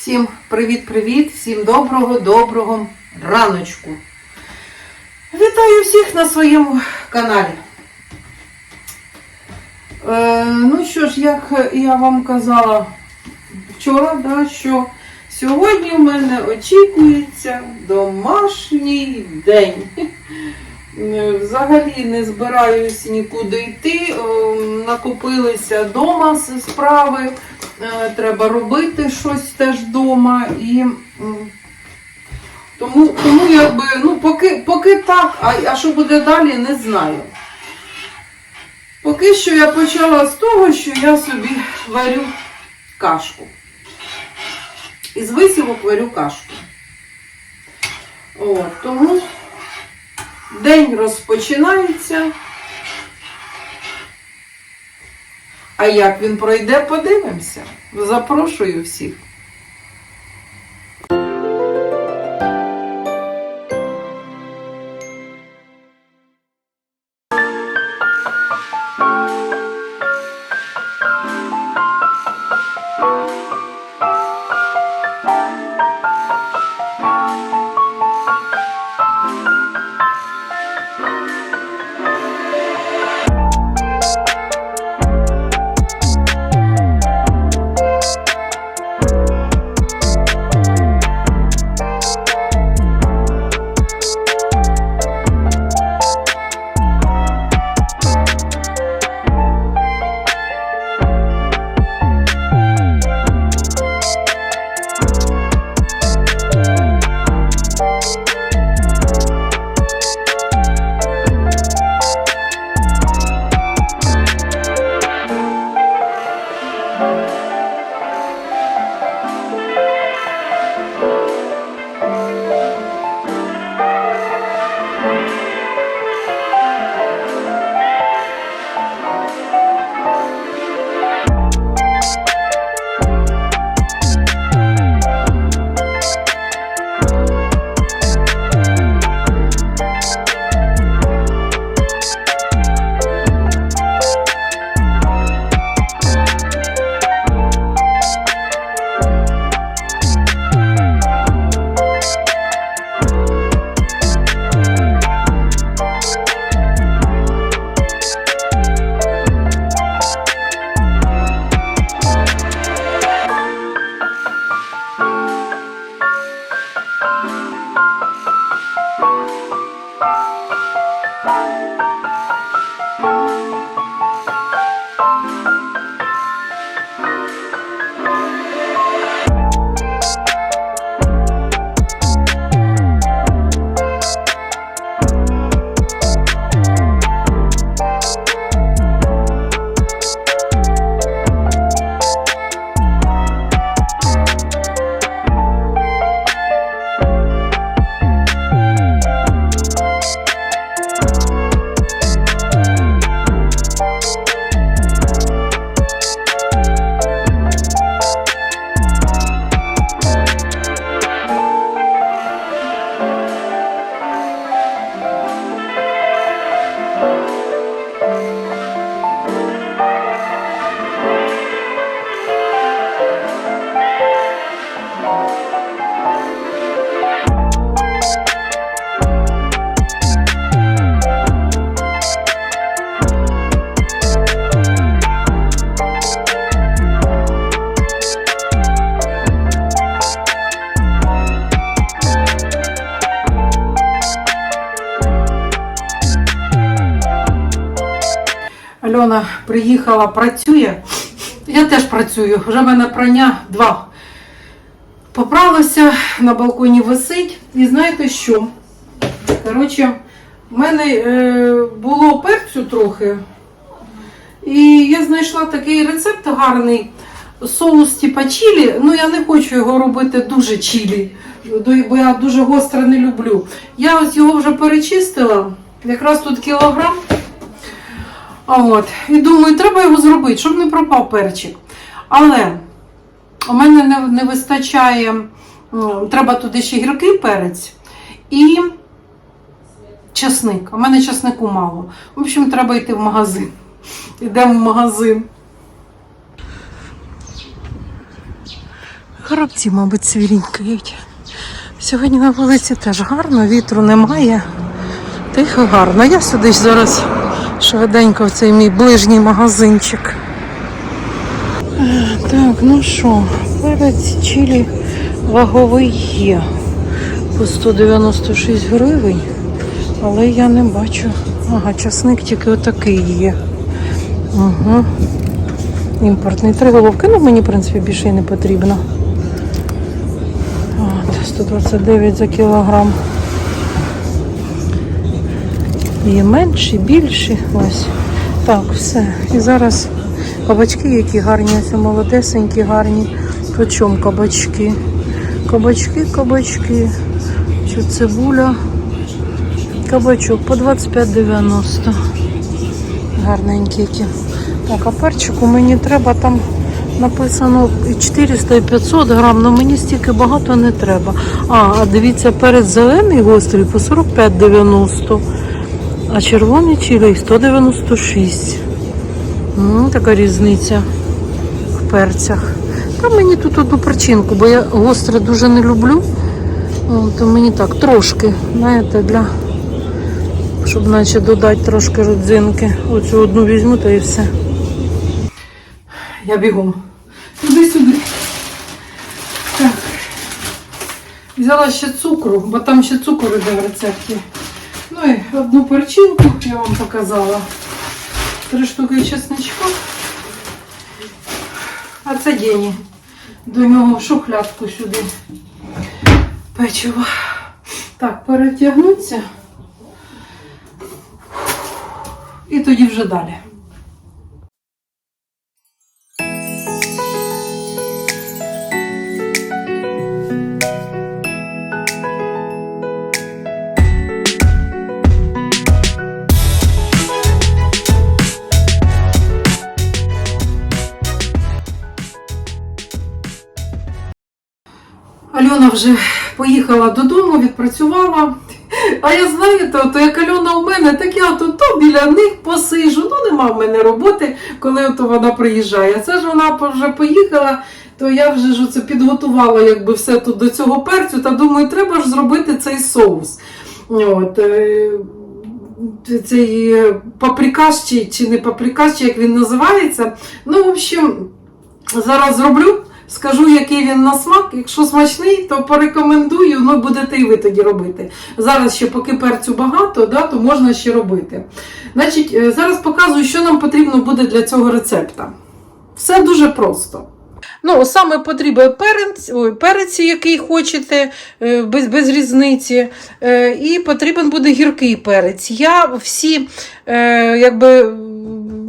Всім привіт-привіт, всім доброго, доброго раночку. Вітаю всіх на своєму каналі. Е, ну що ж, як я вам казала вчора, да, що сьогодні в мене очікується домашній день. Взагалі не збираюсь нікуди йти. е, Накопилися вдома справи. Треба робити щось теж вдома. І тому, тому якби, ну, поки, поки так, а, а що буде далі, не знаю. Поки що я почала з того, що я собі варю кашку. Із висівок варю кашку. От, тому день розпочинається. А як він пройде, подивимося. Запрошую всіх. Приїхала, працює. Я теж працюю. Вже в мене прання два. Поправилася, на балконі висить. І знаєте що? Коротше, в мене е, було перцю трохи. І я знайшла такий рецепт гарний. Соус типа чілі. Ну, я не хочу його робити дуже чілі, бо я дуже гостре не люблю. Я ось його вже перечистила. Якраз тут кілограм. От. І думаю, треба його зробити, щоб не пропав перчик. Але у мене не, не вистачає, треба туди ще гіркий перець і часник. У мене часнику мало. В общем, треба йти в магазин. Йдемо в магазин. Коробці, мабуть, свірінькають. Сьогодні на вулиці теж гарно, вітру немає. Тихо гарно. Я сюди зараз швиденько в цей мій ближній магазинчик. Е, Так, ну що, перець чилі ваговий є по 196 гривень, але я не бачу. Ага, часник тільки отакий є. Угу. Імпортний. Три головки, ну мені, в принципі, більше і не потрібно. От, 129 за кілограм. Є менші, більші. Ось. Так, все. І зараз кабачки, які гарні, ось молодесенькі, гарні. По чому кабачки? Кабачки, кабачки. Що цибуля? Кабачок по 25,90. Гарненькі які. Так, а перчику мені треба там написано і 400 і 500 грам, але мені стільки багато не треба. А, а дивіться, перець зелений гострий по 45,90, а червоний чилий 196. Ну, така різниця в перцях. Та мені тут одну причинку, бо я гостре дуже не люблю. То мені так трошки, знаєте, для щоб наче додати трошки родзинки. Оцю одну візьму та і все. Я бігом. Туди-сюди. Так. Взяла ще цукру, бо там ще цукор іде в рецепті. І одну перчинку я вам показала. Три штуки чесничка. А це Дені. До нього в шухлядку сюди. Печиво. Так, перетягнуться. І тоді вже далі. Вже поїхала додому, відпрацювала. А я знаєте, то як Альона у мене, так я то, то біля них посижу. Ну нема в мене роботи, коли ото вона приїжджає. Це ж вона вже поїхала, то я вже ж оце підготувала якби все тут до цього перцю. Та думаю, треба ж зробити цей соус. От, е, цей е, паприкаш чи, не паприкаш, як він називається. Ну, в общем, зараз зроблю. Скажу, який він на смак. Якщо смачний, то порекомендую, ну будете і ви тоді робити. Зараз ще поки перцю багато, да, то можна ще робити. Значить, е, зараз показую, що нам потрібно буде для цього рецепта. Все дуже просто. Ну, саме потрібен перець, ой, перець, який хочете, е, без, без різниці. Е, І потрібен буде гіркий перець. Я всі, якби,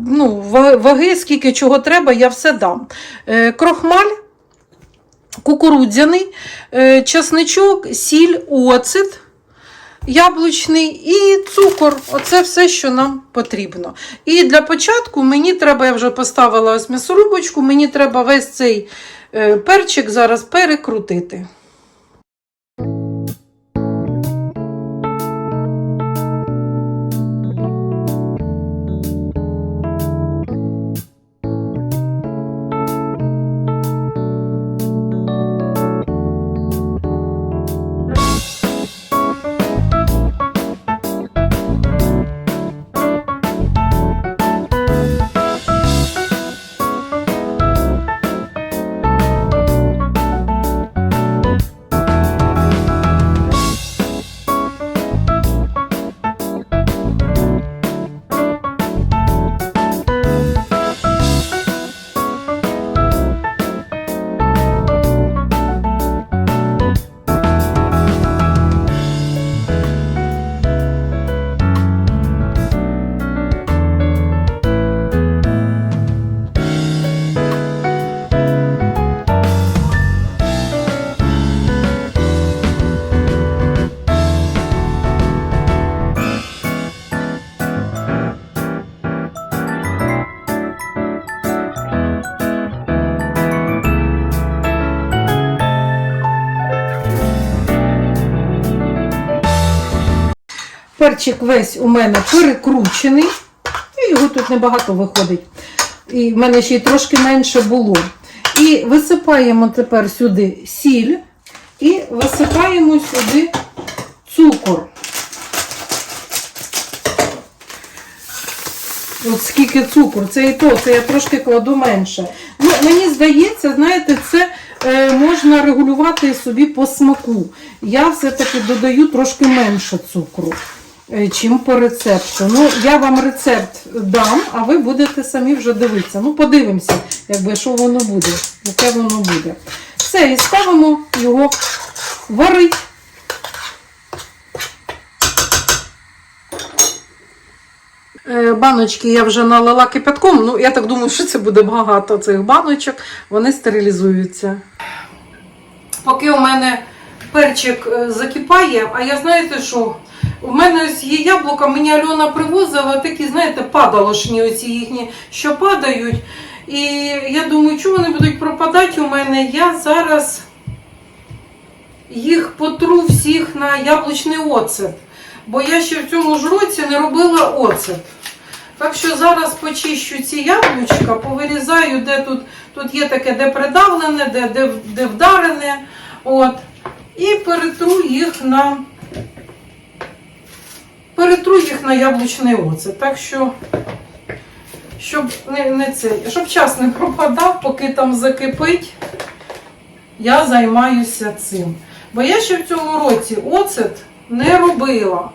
ну, ваги, скільки чого треба, я все дам. Крохмаль кукурудзяний, е, часничок, сіль, оцет яблучний і цукор. Оце все, що нам потрібно. І для початку мені треба, я вже поставила ось м'ясорубочку, мені треба весь цей е, перчик зараз перекрутити. Перчик весь у мене перекручений. І його тут небагато виходить. І в мене ще й трошки менше було. І висипаємо тепер сюди сіль і висипаємо сюди цукор. От скільки цукру, це і то, це я трошки кладу менше. Ну, мені здається, знаєте, це е, можна регулювати собі по смаку. Я все-таки додаю трошки менше цукру, чим по рецепту. Ну, я вам рецепт дам, а ви будете самі вже дивитися. Ну, подивимося, якби, що воно буде, яке воно буде. Все, і ставимо його варить. Е, Баночки я вже налила кипятком. Ну, я так думаю, що це буде багато цих баночок. Вони стерилізуються. Поки у мене перчик е, закипає, а я знаєте що? У мене ось є яблука, мені Альона привозила такі, знаєте, падалошні оці їхні, що падають. І я думаю, чому вони будуть пропадати у мене? Я зараз їх потру всіх на яблучний оцет. Бо я ще в цьому ж році не робила оцет. Так що зараз почищу ці яблучка, повирізаю, де тут, тут є таке, де придавлене, де, де, де вдарене. От. І перетру їх на перетру їх на яблучний оцет. Так що, щоб не, не це, щоб час не пропадав, поки там закипить, я займаюся цим. Бо я ще в цьому році оцет не робила.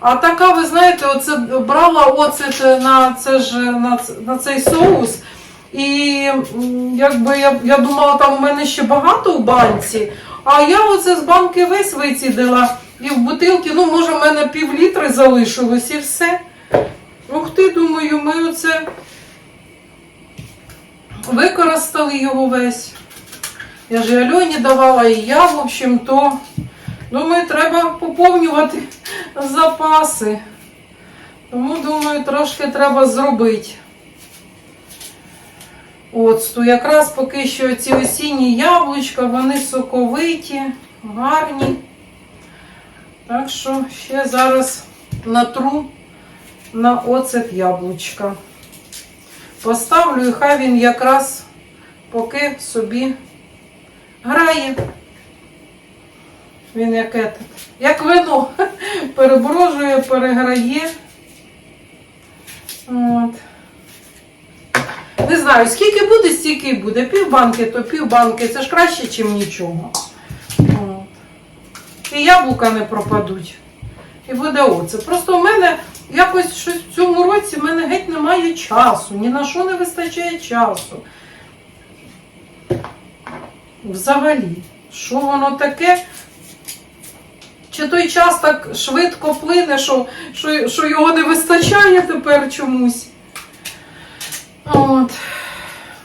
А така, ви знаєте, оце брала оцет на, це ж, на, на цей соус. І якби я, я думала, там у мене ще багато в банці. А я оце з банки весь вицідила і в бутилки, ну, може, в мене пів літри залишилось і все. Ух ти, думаю, ми оце використали його весь. Я ж і Альоні давала, і я, в общем, то думаю, треба поповнювати запаси. Тому, думаю, трошки треба зробити. Оцту. Якраз поки що ці осінні яблучка, вони соковиті, гарні. Так що ще зараз натру на оцет яблучка. Поставлю і хай він якраз поки собі грає. Він як, як вино переброжує, переграє. От. Не знаю, скільки буде, стільки й буде. Півбанки, то півбанки. Це ж краще, ніж нічого. От. І яблука не пропадуть. І буде оце. Просто в мене якось щось в цьому році в мене геть немає часу. Ні на що не вистачає часу. Взагалі, що воно таке? Чи той час так швидко плине, що, що, що його не вистачає тепер чомусь? От.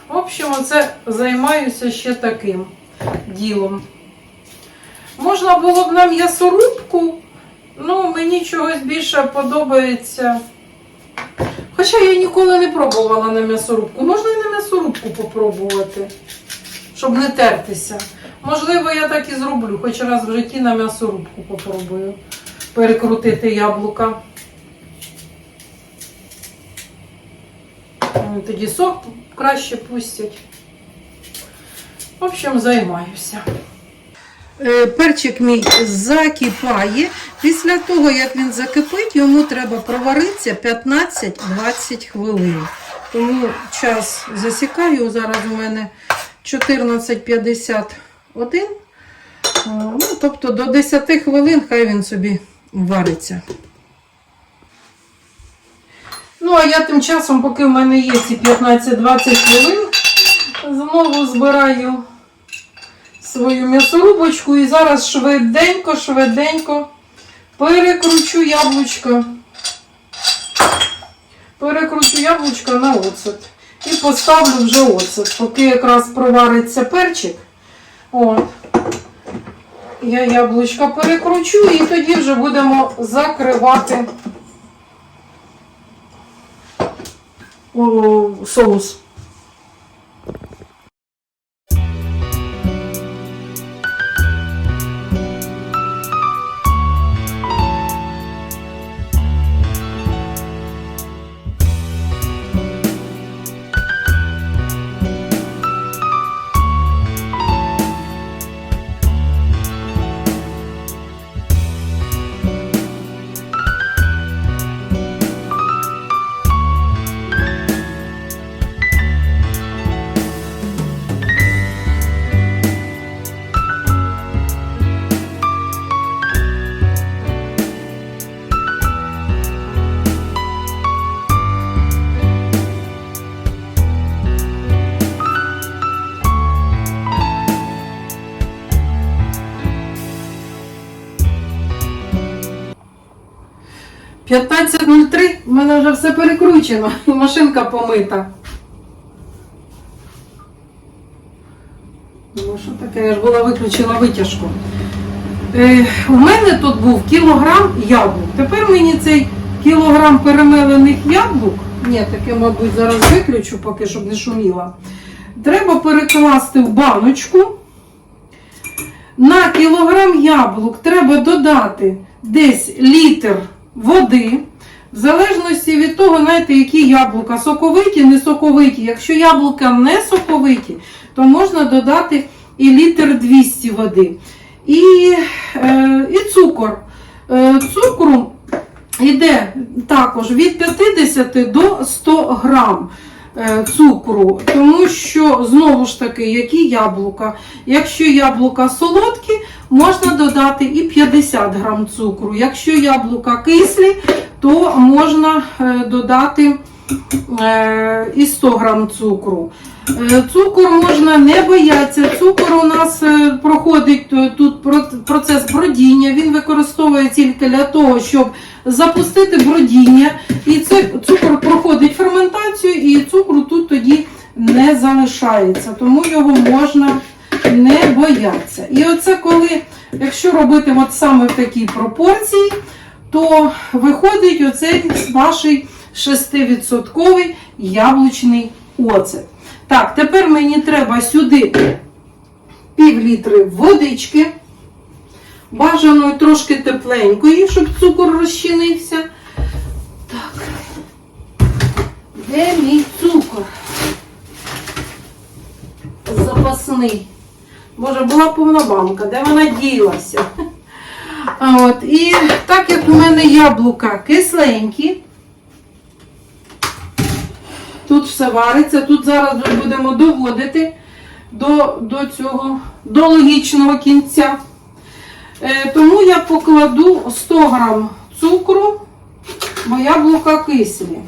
В общем, оце займаюся ще таким ділом. Можна було б на м'ясорубку, ну мені чогось більше подобається. Хоча я ніколи не пробувала на м'ясорубку. Можна і на м'ясорубку попробувати, щоб не тертися. Можливо, я так і зроблю, хоч раз в житті на м'ясорубку попробую перекрутити яблука. Тоді сок краще пустять. В общем, займаюся. Е, Перчик мій закипає. Після того, як він закипить, йому треба проваритися 15-20 хвилин. Тому час засікаю. Зараз у мене 14.51. Е, Ну, тобто до 10 хвилин хай він собі вариться. Ну, а я тим часом, поки в мене є ці 15-20 хвилин, знову збираю свою м'ясорубочку і зараз швиденько, швиденько перекручу яблучко. Перекручу яблучко на оцет. І поставлю вже оцет, поки якраз провариться перчик. От. Я яблучко перекручу і тоді вже будемо закривати о, соус. 15.03, в мене вже все перекручено, і машинка помита. Ну, що таке, я ж була виключила витяжку. Е, у мене тут був кілограм яблук. Тепер мені цей кілограм перемелених яблук, ні, таке, мабуть, зараз виключу, поки щоб не шуміла. Треба перекласти в баночку. На кілограм яблук треба додати десь літр води. В залежності від того, знаєте, які яблука соковиті, не соковиті. Якщо яблука не соковиті, то можна додати і літр 200 води. І, е, і цукор. Е, цукру йде також від 50 до 100 грам цукру, тому що знову ж таки, які яблука. Якщо яблука солодкі, можна додати і 50 грам цукру. Якщо яблука кислі, то можна е, додати е, і 100 грам цукру. Е, Цукор можна не боятися. Цукор у нас е, проходить е, тут процес бродіння. Він використовує тільки для того, щоб запустити бродіння. І це цукор проходить ферментацію, і цукру тут тоді не залишається. Тому його можна не боятися. І оце коли, якщо робити от саме в такій пропорції, то виходить оцей ваш 6% яблучний оцет. Так, тепер мені треба сюди пів літри водички, бажаної трошки тепленької, щоб цукор розчинився. Так, де мій цукор? Запасний. Може, була повна банка, де вона ділася? От, і так як у мене яблука кисленькі, тут все вариться, тут зараз ми будемо доводити до, до цього, до логічного кінця. Е, тому я покладу 100 грам цукру, бо яблука кислі.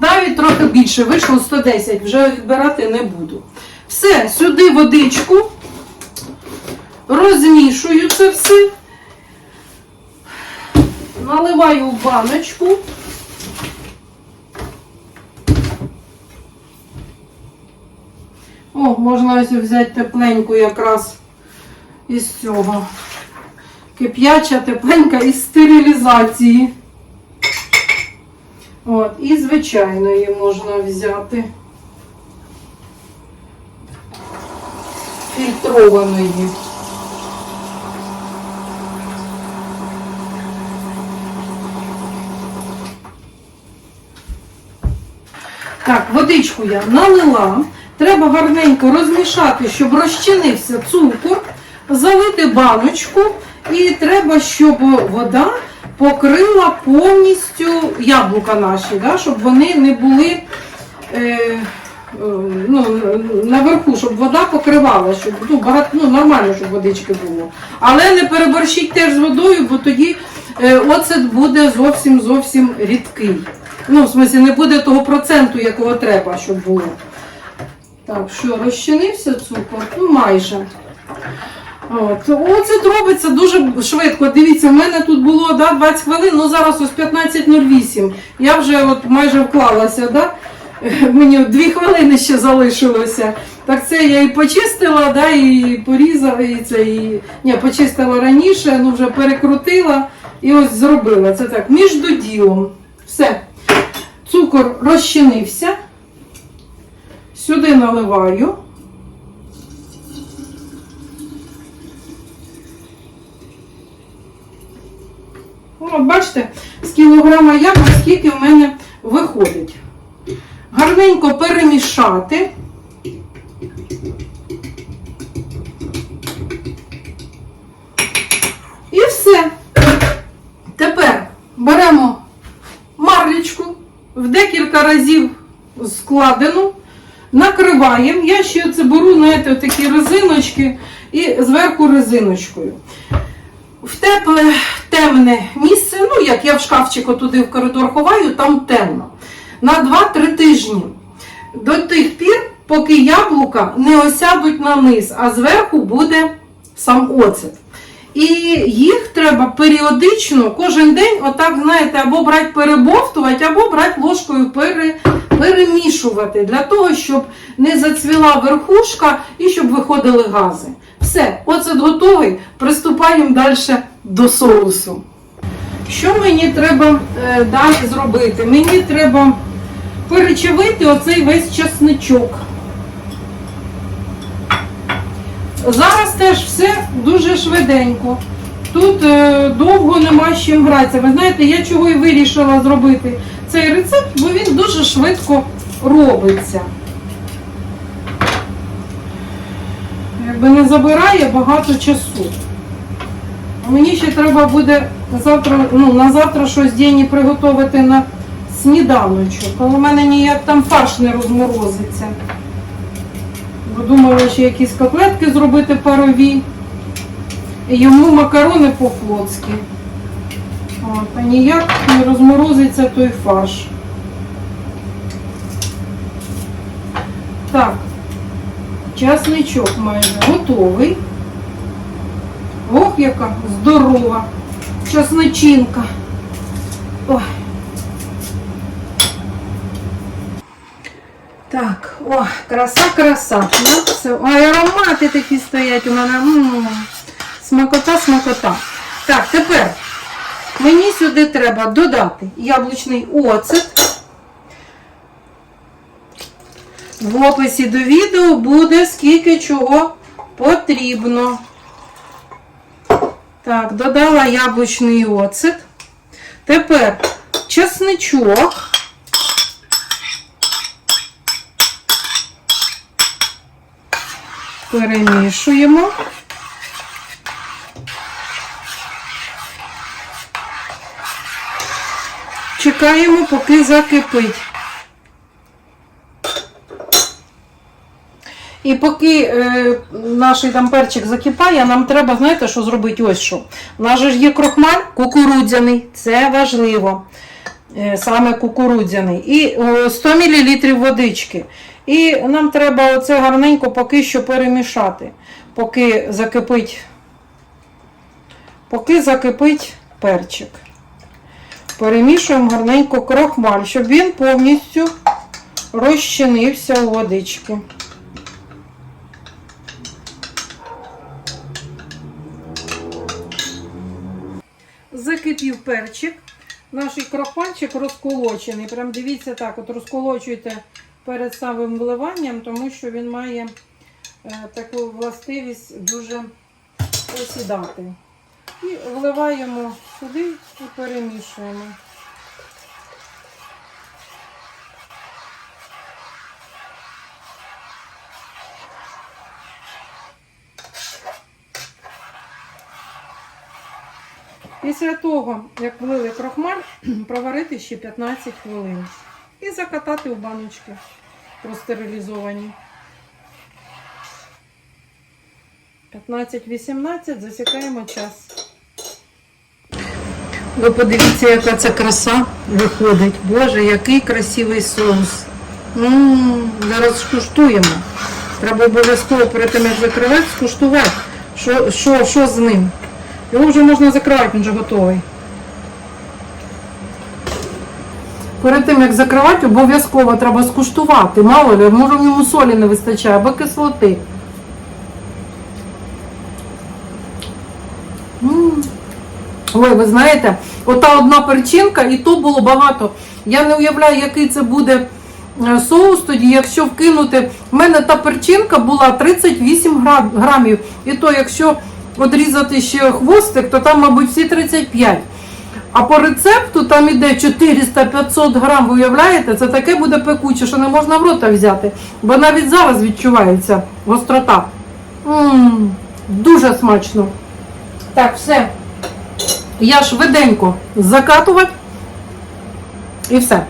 Навіть трохи більше, вийшло 110, вже відбирати не буду. Все, сюди водичку, розмішую це все, наливаю в баночку. О, можна ось взяти тепленьку якраз із цього. Кип'яча тепленька із стерилізації. От, і звичайної можна взяти. Фільтрованої. Так, водичку я налила. Треба гарненько розмішати, щоб розчинився цукор, залити баночку, і треба, щоб вода покрила повністю яблука наші, да, щоб вони не були е, ну, наверху, щоб вода покривала, щоб ну, багато, ну, нормально, щоб водички було. Але не переборщіть теж з водою, бо тоді е, оцет буде зовсім зовсім рідкий. Ну, в смысле, не буде того проценту, якого треба, щоб було. Так, що, розчинився цукор? Ну, майже. От. Оце робиться дуже швидко. Дивіться, в мене тут було да, 20 хвилин, ну зараз ось 15.08. Я вже от майже вклалася, да? Мені 2 хвилини ще залишилося. Так це я і почистила, да, і порізала, і це і. Ні, почистила раніше, ну вже перекрутила і ось зробила. Це так, між ділом. Все. Цукор розчинився. Сюди наливаю. От бачите, з кілограма яблук скільки в мене виходить. Гарненько перемішати. І все. Тепер беремо марлечку в декілька разів складену, накриваємо. Я ще це беру, знаєте, такі резиночки і зверху резиночкою. В тепле, темне місце, ну як я в шкафчику туди в коридор ховаю, там темно. На 2-3 тижні. До тих пір, поки яблука не осядуть на низ, а зверху буде сам оцет. І їх треба періодично, кожен день, отак, знаєте, або брати перебовтувати, або брати ложкою пере, перемішувати, для того, щоб не зацвіла верхушка і щоб виходили гази. Все, оцет готовий. Приступаємо далі до соусу. Що мені треба е, далі зробити? Мені треба перечавити оцей весь часничок. Зараз теж все дуже швиденько. Тут е, довго нема з чим гратися. Ви знаєте, я чого і вирішила зробити цей рецепт, бо він дуже швидко робиться. Якби не забирає багато часу. Мені ще треба буде завтра, ну, на завтра щось Дені приготувати на сніданочок. Але в мене ніяк там фарш не розморозиться. Бо думала ще якісь котлетки зробити парові. Йому макарони по-флотськи. От, а ніяк не розморозиться той фарш. Так, часничок майже готовий. Ох, яка здорова часничинка. Ой. Так, о, краса, краса. Ну, все. Ой, аромати такі стоять у мене. М, Смакота, смакота. Так, тепер мені сюди треба додати яблучний оцет. В описі до відео буде скільки чого потрібно. Так, додала яблучний оцет. Тепер чесничок. Перемішуємо. Чекаємо, поки закипить. І поки е, наш там перчик закипає, нам треба, знаєте, що зробити ось що. У нас же ж є крохмаль кукурудзяний, це важливо. Е, саме кукурудзяний. І о, 100 мл водички. І нам треба оце гарненько поки що перемішати, поки закипить, поки закипить перчик. Перемішуємо гарненько крохмаль, щоб він повністю розчинився у водички. Закипів перчик. Наш крохмальчик розколочений. Прям дивіться так, от розколочуйте перед самим вливанням, тому що він має е, таку властивість дуже осідати. І вливаємо сюди і перемішуємо. Після того, як влили крохмаль, проварити ще 15 хвилин. І закатати у баночки простерилізовані. 15-18, засікаємо час. Ви подивіться, яка це краса виходить. Боже, який красивий соус. М, Зараз скуштуємо. Треба обов'язково перед тим, як закривати, скуштувати, що, що, що з ним. Його вже можна закривати, він вже готовий. Перед тим, як закривати, обов'язково треба скуштувати. Мало ли, може в ньому солі не вистачає, або кислоти. М. Ой, ви знаєте, ота одна перчинка, і то було багато. Я не уявляю, який це буде е, соус тоді, якщо вкинути. У мене та перчинка була 38 грамів. І то, якщо одрізати ще хвостик, то там, мабуть, всі 35. А по рецепту там іде 400-500 грам, ви уявляєте? Це таке буде пекуче, що не можна в рота взяти. Бо навіть зараз відчувається гострота. М, дуже смачно. Так, все. Я швиденько закатувати і все.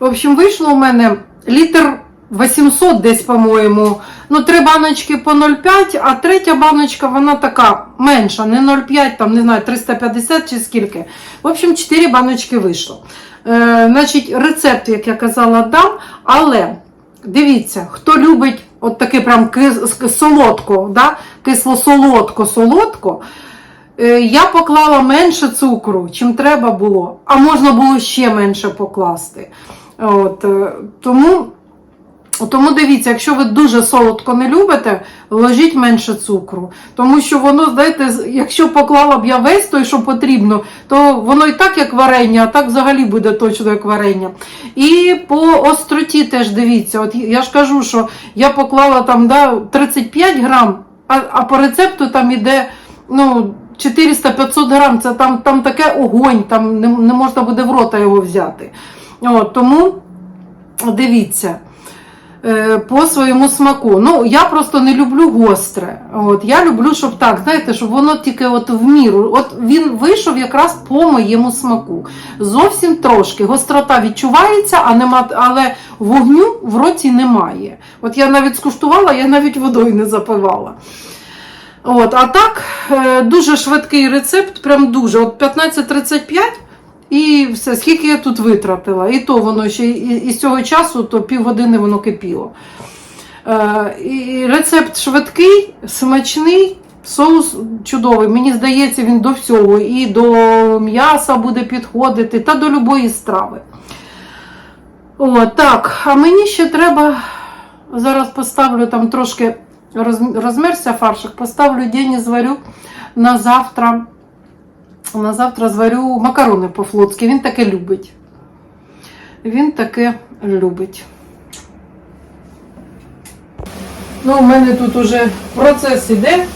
В общем, вийшло у мене літр 800 десь, по-моєму. Ну, три баночки по 0,5, а третя баночка, вона така менша, не 0,5, там, не знаю, 350 чи скільки. В общем, 4 баночки вийшло. Е, значить, рецепт, як я казала, дам, але дивіться, хто любить от таке прям кис- солодко, да? кисло-солодко-солодко, Е, Я поклала менше цукру, чим треба було, а можна було ще менше покласти. От, е, тому, тому дивіться, якщо ви дуже солодко не любите, ложіть менше цукру. Тому що воно, знаєте, якщо поклала б я весь той, що потрібно, то воно і так як варення, а так взагалі буде точно як варення. І по остроті теж дивіться. От я ж кажу, що я поклала там да, 35 грам, а, а по рецепту там іде ну, 400-500 грам, це там, там таке огонь, там не, не можна буде в рота його взяти. От, тому дивіться. е, По своєму смаку. Ну, я просто не люблю гостре. От, я люблю, щоб так, знаєте, щоб воно тільки от в міру. От він вийшов якраз по моєму смаку. Зовсім трошки. Гострота відчувається, а нема, але вогню в роті немає. От я навіть скуштувала, я навіть водою не запивала. От, а так, е, дуже швидкий рецепт, прям дуже. От 15.35 і все, скільки я тут витратила. І то воно ще і- із цього часу, то півгодини воно кипіло. Е, і рецепт швидкий, смачний, соус чудовий. Мені здається, він до всього. І до м'яса буде підходити, та до любої страви. О, так, а мені ще треба. Зараз поставлю там трошки роз- розмерся фаршик, поставлю день і зварю на завтра. На завтра зварю макарони по-флотськи. Він таке любить. Він таке любить. Ну, у мене тут уже процес іде.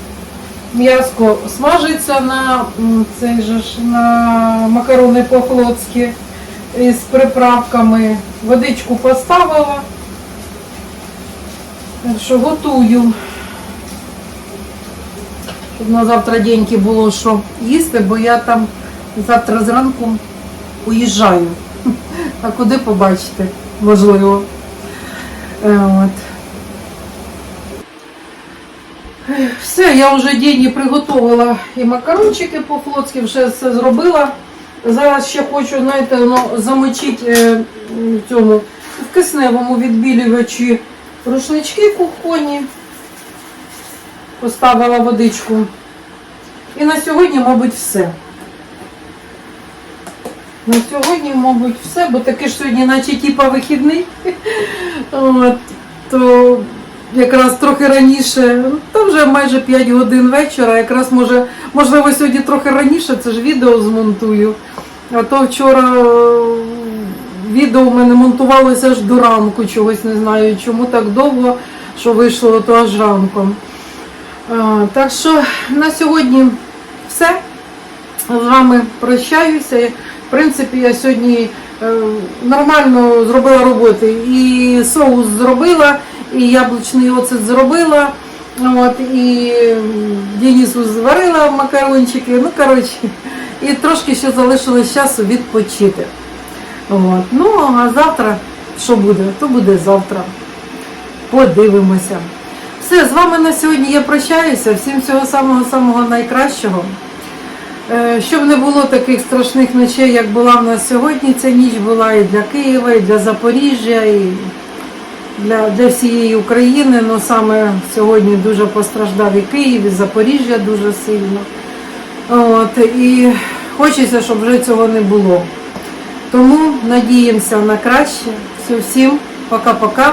М'яско смажиться на цей же ж на макарони по-флотськи із приправками. Водичку поставила. Так що готую. Щоб на завтра деньки було що їсти, бо я там завтра зранку уїжджаю. А куди побачите, можливо. Е, От. Все, я вже день приготувала і макарончики по-флотськи, вже все зробила. Зараз ще хочу, знаєте, ну, замочити е, в цьому в кисневому відбілювачі рушнички кухонні. Поставила водичку. І на сьогодні, мабуть, все. На сьогодні, мабуть, все, бо таки ж сьогодні, наче типа вихідний. То якраз трохи раніше, ну, то вже майже 5 годин вечора, якраз може, можливо, сьогодні трохи раніше, це ж відео змонтую. А то вчора е, відео в мене монтувалося аж до ранку, чогось не знаю, чому так довго, що вийшло то аж ранком. Так що на сьогодні все. З вами прощаюся. В принципі, я сьогодні е, нормально зробила роботи. І соус зробила, і яблучний оцет зробила. От, і м, Денису зварила макарончики. Ну, коротше, і трошки ще залишилось часу відпочити. От. Ну, а завтра що буде? То буде завтра. Подивимося. Все, з вами на сьогодні я прощаюся. Всім всього самого-самого найкращого. Е, Щоб не було таких страшних ночей, як була в нас сьогодні, ця ніч була і для Києва, і для Запоріжжя, і для, для всієї України. Ну саме сьогодні дуже постраждав і Київ, і Запоріжжя дуже сильно. От, і хочеться, щоб вже цього не було. Тому надіємося на краще. Все, всім пока-пока.